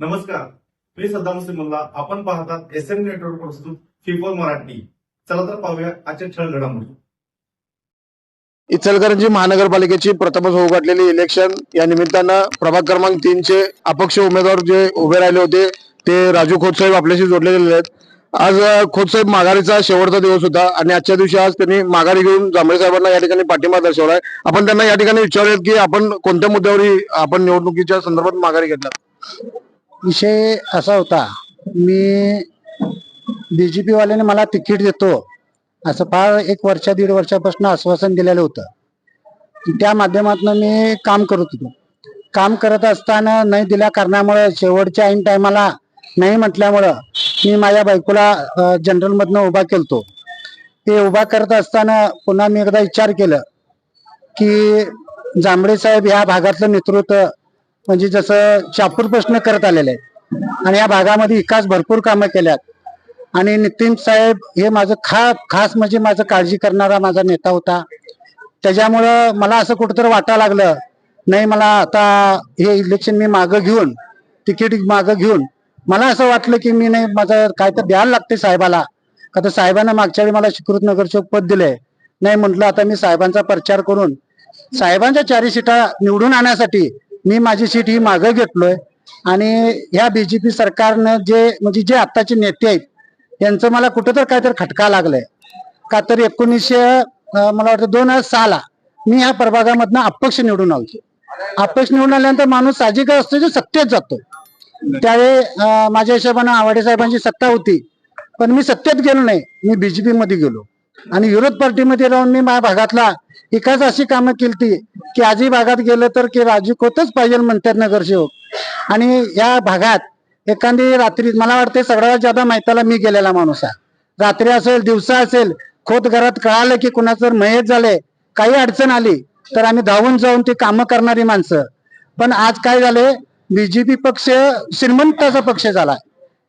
नमस्कार. मी सद्दाम सिमल्ला आपण पाहतात एस एम नेटवर्क प्रस्तुत फिफोर मराठी. चला तर पाहूया आजच्या ठळ घडामोडी. इचलकरंजी महानगरपालिकेची प्रथमच होऊ घातलेली इलेक्शन या निमित्तानं प्रभाग क्रमांक तीनचे अपक्ष उमेदवार जे उभे राहिले होते ते राजू खोतसाहेब आपल्याशी जोडले गेलेले आहेत. आज खोत खोतसाहेब माघारीचा शेवटचा दिवस होता आणि आजच्या दिवशी आज त्यांनी माघारी घेऊन जांभळे साहेबांना या ठिकाणी पाठिंबा दर्शवलाय आपण त्यांना या ठिकाणी विचारूयात की आपण कोणत्या मुद्द्यावर आपण निवडणुकीच्या संदर्भात माघारी घेतला विषय असा होता मी बीजेपी वाल्याने मला तिकीट देतो असं फार एक वर्षा दीड वर्षापासून आश्वासन दिलेलं होतं. त्या माध्यमातून मी काम करत होतो. काम करत असताना नाही दिल्या कारणामुळे शेवटच्या ऐन टायमाला नाही म्हटल्यामुळं मी माझ्या बायकोला जनरलमधनं उभा केलतो. ते उभा करत असताना पुन्हा मी एकदा विचार केलं की जांभळे साहेब ह्या भागातलं नेतृत्व म्हणजे जसं शापूर प्रश्न करत आलेले आहेत. आणि या भागामध्ये विकास भरपूर कामं केल्यात. आणि नितीन साहेब हे माझं खा खास म्हणजे माझं काळजी करणारा माझा नेता होता. त्याच्यामुळं मला असं कुठंतरी वाटायला लागलं नाही मला आता हे इलेक्शन मी मागं घेऊन तिकीट मागं घेऊन मला असं वाटलं की मी नाही माझं काय तर द्यायला लागते साहेबाला. आता साहेबांना मागच्या वेळी मला शिकृत नगरचे पद दिले नाही म्हटलं आता मी साहेबांचा प्रचार करून साहेबांच्या चारी सीटा निवडून आणण्यासाठी मी माझी सीट ही मागं घेतलोय. आणि ह्या बीजेपी सरकारनं जे म्हणजे जे आत्ताचे नेते आहेत यांचं मला कुठं तर काहीतरी खटका लागलाय. का तर एकोणीसशे मला वाटतं दोन हजार सहाला मी ह्या प्रभागामधनं अपक्ष निवडून आलो अपक्ष निवडून आल्यानंतर माणूस साजिक असतो जो सत्तेत जातो. त्यावेळी माझ्या हिशोबानं आवाडे साहेबांची सत्ता होती पण मी सत्तेत गेलो नाही. मी बीजेपी मध्ये गेलो. आणि विरोध पार्टीमध्ये राहून मी माझ्या भागातला विकास अशी कामं केली की आजी भागात गेलं तर की राजू होतच पाहिजे म्हणतात नगरसेवक. आणि या भागात एखादी रात्री मला वाटते सगळ्यात जादा माहिताला मी गेलेला माणूस आहे. रात्री असेल दिवसा असेल खोत घरात कळालं की कुणाचं मयत झाले काही अडचण आली तर आम्ही धावून जाऊन ती कामं करणारी माणसं. पण आज काय झाले बीजेपी पक्ष श्रीमंताचा पक्ष झाला.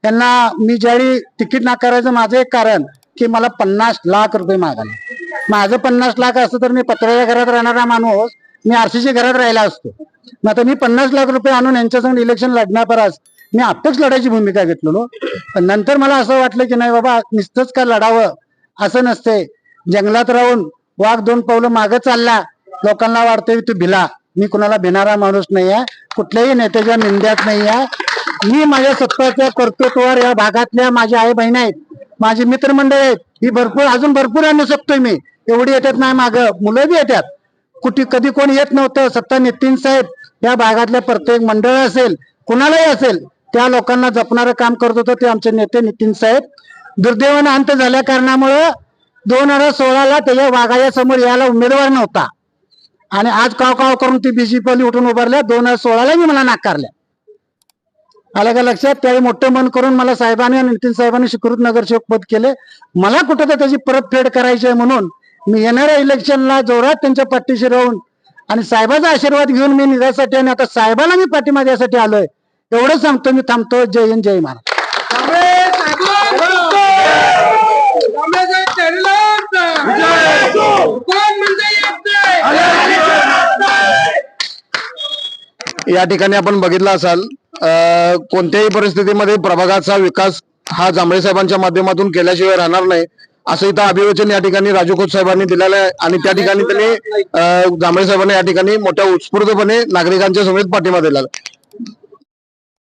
त्यांना मी ज्यावेळी तिकीट नाकारायचं माझं एक कारण की मला पन्नास लाख रुपये मागाले माझं पन्नास लाख असतं तर मी पत्र्याच्या घरात राहणारा माणूस मी आरसीच्या घरात राहिला असतो. मग आता मी पन्नास लाख रुपये आणून यांच्यासमोर इलेक्शन लढण्यापरास मी आत्ताच लढायची भूमिका घेतलेलो. पण नंतर मला असं वाटलं की नाही बाबा नुसतंच का लढावं? असं नसते. जंगलात राहून वाघ दोन पावलं मागं चालला लोकांना वाटतंय तू भिला. मी कुणाला भिणारा माणूस नाही आहे कुठल्याही नेत्याच्या निंद्यात नाही आहे. मी माझ्या सत्ताच्या कर्तृत्वावर या भागातल्या माझ्या आई बहिणी आहेत माझी मित्रमंडळ आहेत. ही भरपूर अजून भरपूर आणू शकतोय मी. एवढी येतात नाही माग. मुलं बी येतात. कुठे कधी कोण येत नव्हतं. सत्ता नितीन साहेब या भागातल्या प्रत्येक मंडळ असेल कुणालाही असेल त्या लोकांना जपणारं काम करत होतं ते आमचे नेते नितीन साहेब. दुर्दैवानं अंत झाल्या कारणामुळं दोन हजार सोळाला त्याच्या वाघाच्या समोर यायला उमेदवार नव्हता. आणि आज काव काव करून ती बीजेपी उठून उभारल्या. दोन हजार सोळाला मी मला नाकारल्या. आलं का लक्षात? त्यावेळी मोठं मन करून मला साहेबांनी आणि नितीन साहेबांनी शिकृत नगरसेवक पद केले. मला कुठं तर त्याची परतफेड करायची आहे म्हणून मी येणाऱ्या इलेक्शनला जोरात त्यांच्या पाठीशी राहून आणि साहेबाचा आशीर्वाद घेऊन मी निघासाठी आणि आता साहेबाला मी पाठिंबा द्यासाठी आलोय. एवढं सांगतो मी थांबतो जय हिंद जय महाराज. या ठिकाणी आपण बघितलं असाल कोणत्याही परिस्थितीमध्ये प्रभागाचा विकास हा जांभळे साहेबांच्या माध्यमातून केल्याशिवाय राहणार नाही असं इथं अभिवचन या ठिकाणी राजू खोत साहेबांनी दिलेलं आहे. आणि त्या ठिकाणी त्यांनी जांभळे साहेबांनी या ठिकाणी मोठ्या उत्स्फूर्तपणे नागरिकांच्या समेत पाठिंबा दिला.